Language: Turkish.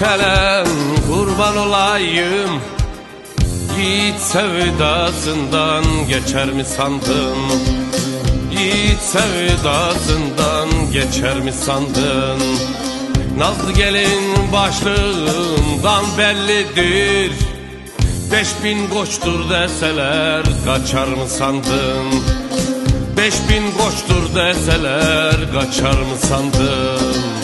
telen kurban olayım. Yiğit sevdasından geçer mi sandın? Yiğit sevdasından geçer mi sandın? Nazlı gelin başlığından bellidir. Beş bin koçtur deseler kaçar mı sandın? Beş bin koçtur deseler kaçar mı sandın?